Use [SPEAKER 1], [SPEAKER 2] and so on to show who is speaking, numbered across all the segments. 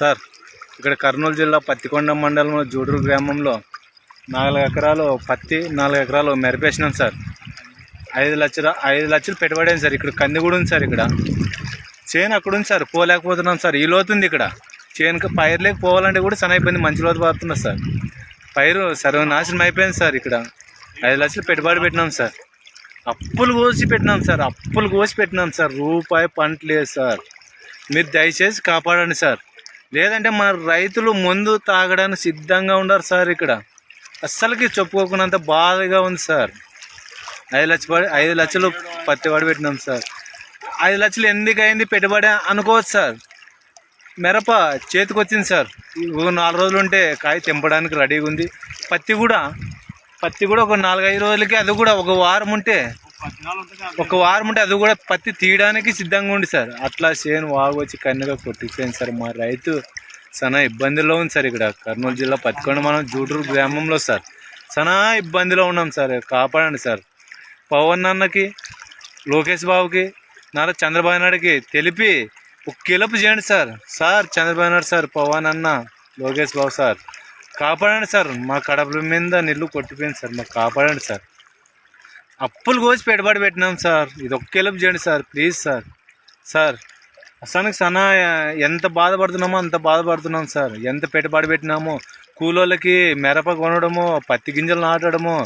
[SPEAKER 1] Sir ఇక్కడ కర్నూలు జిల్లా పత్తికొండ మండలంలో జూడూరు గ్రామంలో నాలుగు ఎకరాలు పత్తి నాలుగు ఎకరాలు మెరిపేసినాం సార్. ఐదు లక్షల ఐదు లక్షలు పెట్టుబడి సార్. ఇక్కడ కంది కూడా ఉంది సార్ ఇక్కడ. చేను అక్కడ ఉంది సార్ పోలేకపోతున్నాం సార్. ఈ లోతుంది ఇక్కడ. చేనుకి పైర్లేకి పోవాలంటే కూడా సన్న అయిపోయింది మంచి లోతు పడుతున్నాం సార్. పైరు సర్వనాశనం అయిపోయింది సార్ ఇక్కడ. ఐదు లక్షలు పెట్టుబడి పెట్టినాం సార్. అప్పులు కోసి పెట్టినాం సార్ అప్పులు కోసి పెట్టినాం సార్. రూపాయి పంట లేదు సార్. మీరు దయచేసి కాపాడండి సార్. లేదంటే మన రైతులు ముందు తాగడానికి సిద్ధంగా ఉండరు సార్ ఇక్కడ. అస్సలకి చెప్పుకోకున్నంత బాధగా ఉంది సార్. ఐదు లక్షలు పడి ఐదు లక్షలు పత్తివాడి పెట్టినాం సార్. ఐదు లక్షలు ఎందుకు అయింది పెట్టుబడి అనుకోవచ్చు సార్. మిరప చేతికి వచ్చింది సార్ నాలుగు రోజులు ఉంటే కాయ తెంపడానికి రెడీగా ఉంది. పత్తి కూడా పత్తి కూడా ఒక నాలుగైదు రోజులకి అది కూడా ఒక వారం ఉంటే ఒక వారం ఉంటే అది కూడా పత్తి తీయడానికి సిద్ధంగా ఉంది సార్. అట్లా చేను వాగు వచ్చి కన్నుగా కొట్టిపోయింది సార్. మా రైతు చాలా ఇబ్బందిలో ఉంది సార్ ఇక్కడ. కర్నూలు జిల్లా పత్తికొండ మనం జూటూరు గ్రామంలో సార్. చాలా ఇబ్బందిలో ఉన్నాం సార్. కాపాడండి సార్. పవన్ అన్నకి లోకేష్ బాబుకి నారా చంద్రబాబు నాయుడుకి తెలిపి ఒక కిలపు చేయండి sir. Sir Chandrababu Naidu sir Pavan అన్న లోకేష్ బాబు సార్. కాపాడండి సార్. మా కడపల మీద నిల్లు కొట్టిపోయింది సార్. మాకు కాపాడండి సార్. అప్పులు కోసి పెట్టుబడి పెట్టినాం సార్. ఇది ఒక్కేలపు చేయండి సార్ ప్లీజ్ సార్. సార్ అసలు సనా ఎంత బాధపడుతున్నామో అంత బాధపడుతున్నాం సార్. ఎంత పెట్టుబడి పెట్టినామో కూలోళ్ళకి మిరప కొనడము పత్తి గింజలు నాటడము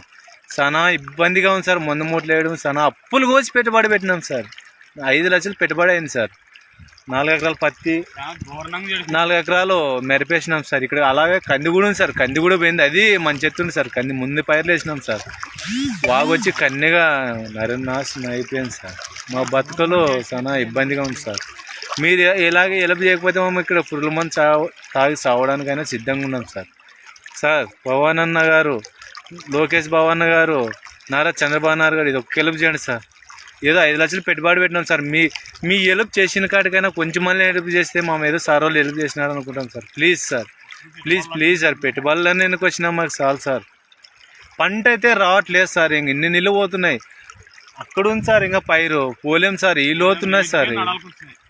[SPEAKER 1] చాలా ఇబ్బందిగా ఉంది సార్. మందు మూటలు వేయడం చాలా అప్పులు కోసి పెట్టుబడి పెట్టినాం సార్. ఐదు లక్షలు పెట్టుబడి అయింది సార్. నాలుగు ఎకరాల పత్తి నాలుగు ఎకరాలు మెరిపేసినాం సార్. ఇక్కడ అలాగే కంది కూడా ఉంది సార్. కంది కూడా పోయింది. అది మంచి ఎత్తుంది సార్. కంది ముందు పైర్లు వేసినాం సార్. వాగొచ్చి కన్నెగా నరనాశనం అయిపోయింది సార్. మా బతుకలు చాలా ఇబ్బందిగా ఉంది సార్. మీరు ఇలాగే ఎలుపు చేయకపోతే మేము ఇక్కడ పురుగుల మంది చావు తాగి చావడానికైనా సిద్ధంగా ఉన్నాం సార్. సార్ భవానన్న గారు లోకేష్ భవాన్న గారు నారా చంద్రబాబు నాయుడు గారు ఇది ఒక్క ఎలుపు చేయండి సార్. ఏదో ఐదు లక్షలు పెట్టుబడి పెట్టినాం సార్. మీ మీ ఎలుపు చేసిన కాటికైనా కొంచెం మళ్ళీ ఎలుపు చేస్తే మా ఏదో సార్ వాళ్ళు ఎలుపు చేసినారు అనుకుంటాం sir. Please sir. Please please sir. పెట్టుబడులన్నీ ఎందుకు వచ్చినా మాకు చాలు సార్. పంట అయితే రావట్లేదు సార్. ఇంక ఇన్ని నిల్లు పోతున్నాయి. అక్కడ ఉంది సార్ ఇంకా పైరు. పోలేం సార్. ఈ లోతున్నది సార్.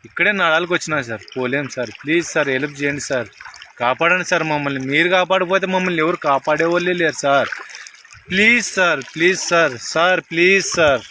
[SPEAKER 1] ఇక్కడే నడాలకు వచ్చినాయి. సార్. పోలేం సార్. ప్లీజ్ సార్ హెల్ప్ చేయండి సార్. కాపాడండి సార్ మమ్మల్ని. మీరు కాపాడకపోతే మమ్మల్ని ఎవరు కాపాడే వాళ్ళే లేరు sir. Please sir please sir. Sir please sir.